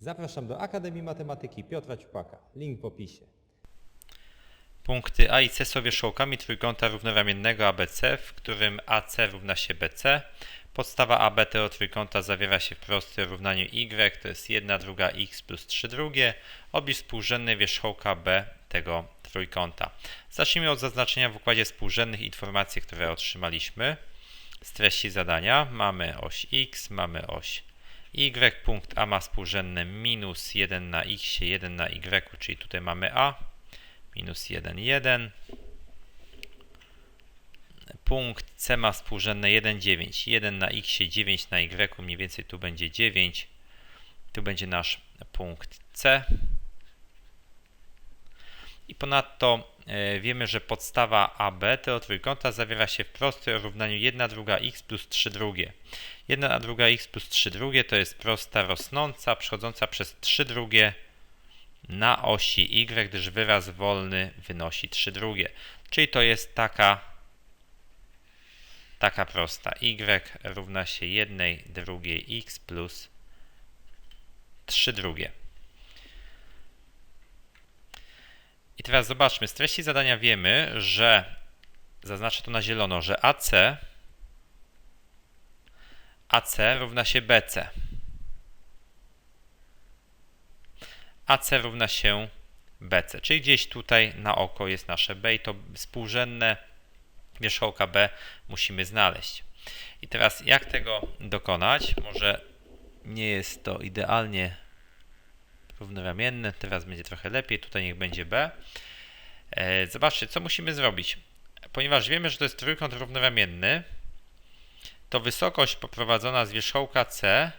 Zapraszam do Akademii Matematyki Piotra Ciupaka. Link w opisie. Punkty A i C są wierzchołkami trójkąta równoramiennego ABC, w którym AC równa się BC. Podstawa AB tego trójkąta zawiera się w równaniu Y, to jest 1 druga x plus 3 drugie. Oblicz współrzędny wierzchołka B tego trójkąta. Zacznijmy od zaznaczenia w układzie współrzędnych informacji, które otrzymaliśmy z treści zadania. Mamy oś x, mamy oś y. Punkt A ma współrzędne minus 1 na x, 1 na y, czyli tutaj mamy A minus 1, 1. Punkt C ma współrzędne 1, 9. 1 na x, 9 na y, mniej więcej tu będzie 9. Tu będzie nasz punkt C. I ponadto e, wiemy, że podstawa AB tego trójkąta zawiera się w równaniu 1 druga x plus 3 drugie. 1 druga x plus 3 drugie to jest prosta rosnąca, przechodząca przez 3 drugie na osi y, gdyż wyraz wolny wynosi 3 drugie. Czyli to jest taka, taka prosta. y równa się 1 drugiej x plus 3 drugie. I teraz zobaczmy, z treści zadania wiemy, że zaznaczę to na zielono, że AC AC równa się BC. AC równa się BC, czyli gdzieś tutaj na oko jest nasze B i to współrzędne wierzchołka B musimy znaleźć. I teraz jak tego dokonać? Może nie jest to idealnie równoramienne, teraz będzie trochę lepiej, tutaj niech będzie B. E, zobaczcie, co musimy zrobić. Ponieważ wiemy, że to jest trójkąt równoramienny, to wysokość poprowadzona z wierzchołka C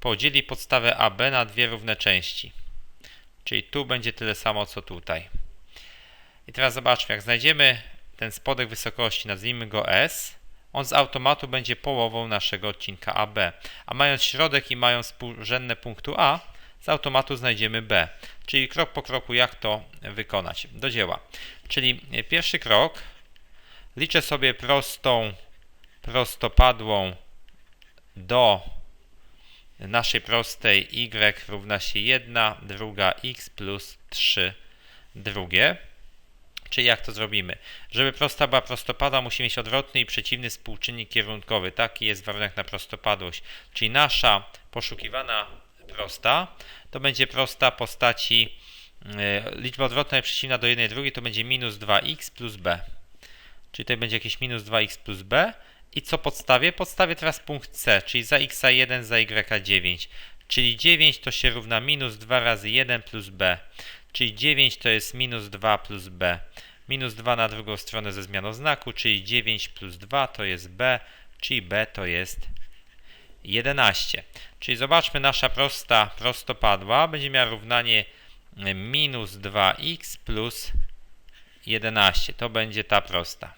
podzieli podstawę AB na dwie równe części. Czyli tu będzie tyle samo, co tutaj. I teraz zobaczmy, jak znajdziemy ten spodek wysokości, nazwijmy go S, on z automatu będzie połową naszego odcinka AB. A mając środek i mając współrzędne punktu A, z automatu znajdziemy B. Czyli krok po kroku, jak to wykonać. Do dzieła. Czyli pierwszy krok, liczę sobie prostą, prostopadłą do naszej prostej y równa się 1, druga x plus 3 drugie. Czyli jak to zrobimy? Żeby prosta była prostopadła, musi mieć odwrotny i przeciwny współczynnik kierunkowy. Taki jest warunek na prostopadłość. Czyli nasza poszukiwana prosta to będzie prosta postaci yy, liczba odwrotna i przeciwna do 1 drugiej to będzie minus 2x plus b. Czyli tutaj będzie jakieś minus 2x plus b i co podstawię? Podstawię teraz punkt C, czyli za x1, za y9. Czyli 9 to się równa minus 2 razy 1 plus b. Czyli 9 to jest minus 2 plus b. Minus 2 na drugą stronę ze zmianą znaku, czyli 9 plus 2 to jest b, czyli b to jest 11. Czyli zobaczmy, nasza prosta prostopadła będzie miała równanie minus 2x plus 11. To będzie ta prosta.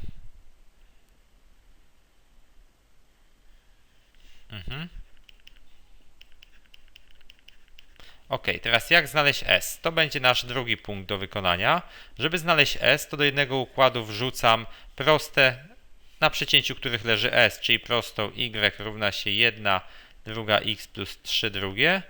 Mhm. Ok, teraz jak znaleźć S? To będzie nasz drugi punkt do wykonania. Żeby znaleźć S, to do jednego układu wrzucam proste, na przecięciu których leży S, czyli prostą y równa się 1, druga x plus 3 drugie.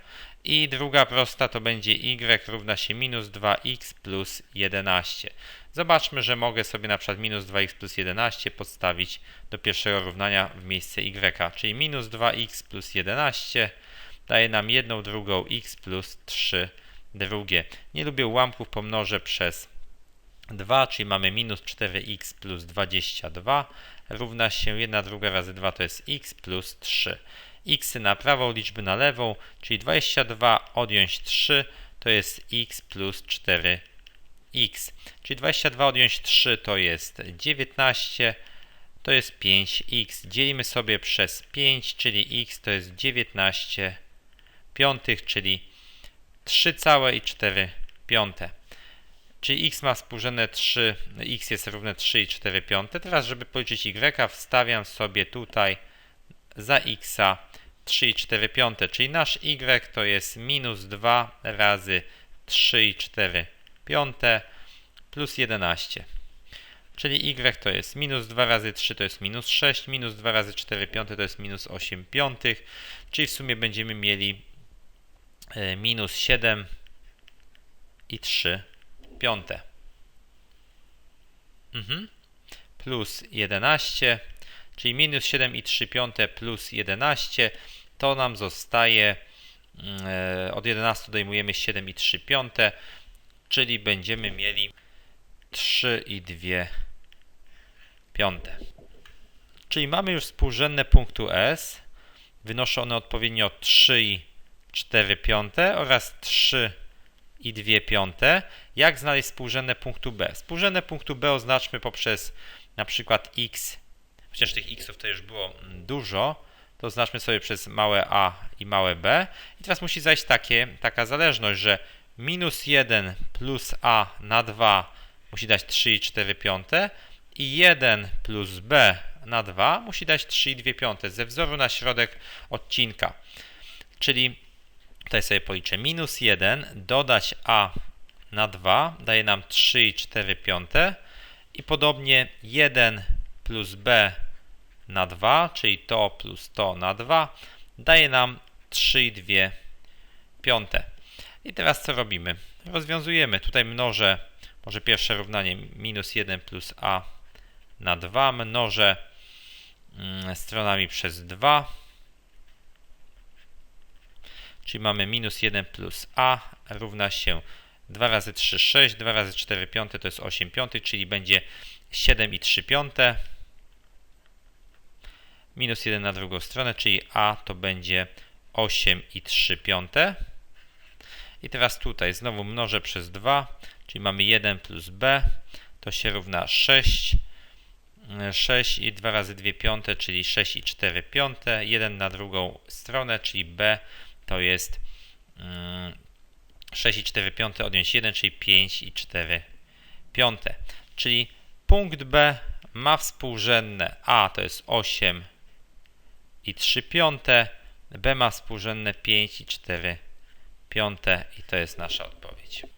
I druga prosta to będzie y równa się minus 2x plus 11. Zobaczmy, że mogę sobie na przykład minus 2x plus 11 podstawić do pierwszego równania w miejsce y, czyli minus 2x plus 11 daje nam jedną drugą x plus 3 drugie. Nie lubię ułamków, pomnożę przez 2, czyli mamy minus 4x plus 22 równa się 1 druga razy 2 to jest x plus 3. x na prawą, liczby na lewą, czyli 22 odjąć 3 to jest x plus 4 x. Czyli 22 odjąć 3 to jest 19, to jest 5x. Dzielimy sobie przez 5, czyli x to jest 19 piątych, czyli 3 całe i 4 piąte. Czyli x ma współrzędne 3, x jest równe 3 i 4 piąte. Teraz, żeby policzyć y, wstawiam sobie tutaj za x 3 i 4 piąte, czyli nasz y to jest minus 2 razy 3 i 4 piąte plus 11. Czyli y to jest minus 2 razy 3 to jest minus 6, minus 2 razy 4 piąte to jest minus 8 piątych, czyli w sumie będziemy mieli e, minus 7 i 3 piąte. Mhm. Plus 11, czyli minus 7 i 3 piąte plus 11, to nam zostaje mm, e, od 11 dojmujemy 7 i 3 piąte, czyli będziemy mieli 3 i 2 piąte. Czyli mamy już współrzędne punktu S. Wynoszą one odpowiednio 3 i 4 piąte oraz 3 i 2 piąte. Jak znaleźć współrzędne punktu B? Współrzędne punktu B oznaczmy poprzez na przykład x, chociaż tych xów to już było dużo, to oznaczmy sobie przez małe a i małe b. I teraz musi zajść takie, taka zależność, że minus 1 plus a na 2 musi dać 3 i 4 piąte i 1 plus b na 2 musi dać 3 i 2 piąte ze wzoru na środek odcinka. Czyli tutaj sobie policzę minus 1 dodać a na 2 daje nam 3 i 4 piąte i podobnie 1 plus b na 2, czyli to plus to na 2 daje nam 3 i 2 piąte. I teraz co robimy? Rozwiązujemy. Tutaj mnożę, może pierwsze równanie minus 1 plus a na 2 mnożę mm, stronami przez 2 czyli mamy minus 1 plus a równa się 2 razy 3, 6, 2 razy 4 piąte to jest 8 piątych, czyli będzie 7 i 3 piąte minus 1 na drugą stronę, czyli a to będzie 8 i 3 piąte. I teraz tutaj znowu mnożę przez 2, czyli mamy 1 plus b, to się równa 6. 6 i 2 razy 2 piąte, czyli 6 i 4 piąte. 1 na drugą stronę, czyli b to jest 6 i 4 piąte odjąć 1, czyli 5 i 4 piąte. Czyli punkt B ma współrzędne A to jest 8 i 3 piąte, B ma współrzędne 5 i 4 piąte i to jest nasza odpowiedź.